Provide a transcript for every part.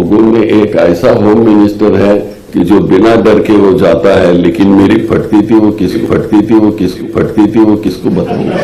लोगों में एक ऐसा होम मिनिस्टर है कि जो बिना डर के वो जाता है लेकिन मेरी फटती थी वो किसको फटती थी वो किस फटती थी वो किसको बताऊंगा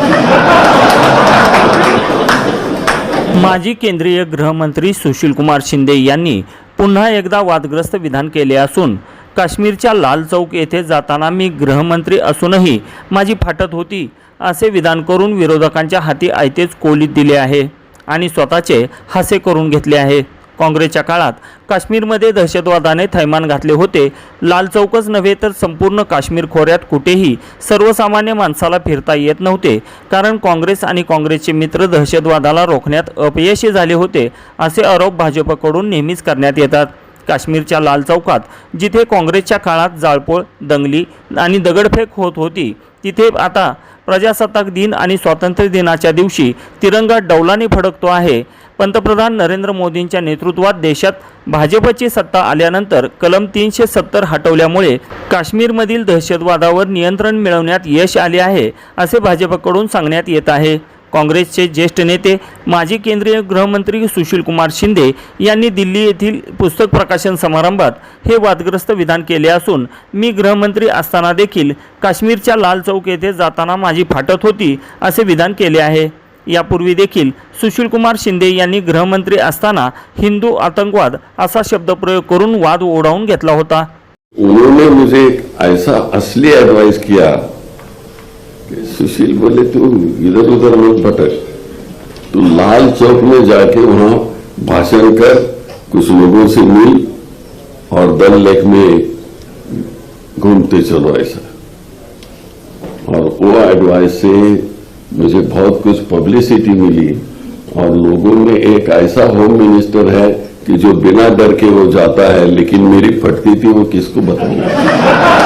माजी केंद्रीय गृहमंत्री सुशीलकुमार शिंदे यांनी पुन्हा एकदा वादग्रस्त विधान केले असून काश्मीरच्या लाल चौक येथे जाताना मी गृहमंत्री असूनही माझी फाटत होती असे विधान करून विरोधकांच्या हाती आयतेच कोलीत दिले आहे आणि स्वतःचे हसे करून घेतले आहे. काँग्रेसच्या काळात काश्मीरमध्ये दहशतवादाने थैमान घातले होते. लाल चौकच नव्हे तर संपूर्ण काश्मीर खोऱ्यात कुठेही सर्वसामान्य माणसाला फिरता येत नव्हते. कारण काँग्रेस आणि काँग्रेसचे मित्र दहशतवादाला रोखण्यात अपयशी झाले होते असे आरोप भाजपकडून नेहमीच करण्यात येतात. काश्मीरच्या लाल चौकात जिथे काँग्रेसच्या काळात जाळपोळ दंगली आणि दगडफेक होत होती तिथे आता प्रजासत्ताक दिन आणि स्वातंत्र्य दिनाच्या दिवशी तिरंगा डौलाने फडकतो आहे. पंतप्रधान नरेंद्र मोदींच्या नेतृत्वात देशात भाजपची सत्ता आल्यानंतर कलम तीनशे सत्तर हटवल्यामुळे काश्मीरमधील दहशतवादावर नियंत्रण मिळवण्यात यश आले आहे असे भाजपकडून सांगण्यात येत आहे. काँग्रेसचे ज्येष्ठ नेते माजी केंद्रीय गृहमंत्री सुशीलकुमार शिंदे यांनी दिल्ली येथील पुस्तक प्रकाशन समारंभात हे वादग्रस्त विधान केले असून मी गृहमंत्री असताना देखील काश्मीरच्या लाल चौक येथे जाताना माझी फाटत होती असे विधान केले आहे. यापूर्वी देखील सुशीलकुमार शिंदे यांनी गृहमंत्री असताना हिंदू आतंकवाद असा शब्दप्रयोग करून वाद ओढावून घेतला होता. उन्होंने मुझे ऐसा असली एडवाइस किया सुशील बोले, तू इधर उधर मत भटक। तू लाल चौक में जाके वहाँ भाषण कर, कुछ लोगों से मिल और दल लेख में घूमते चलो ऐसा। और वो एडवाइस से मुझे बहुत कुछ पब्लिसिटी मिली और लोगों में एक ऐसा होम मिनिस्टर है कि जो बिना डर के वो जाता है, लेकिन मेरी फटती थी, वो किसको बताऊँगा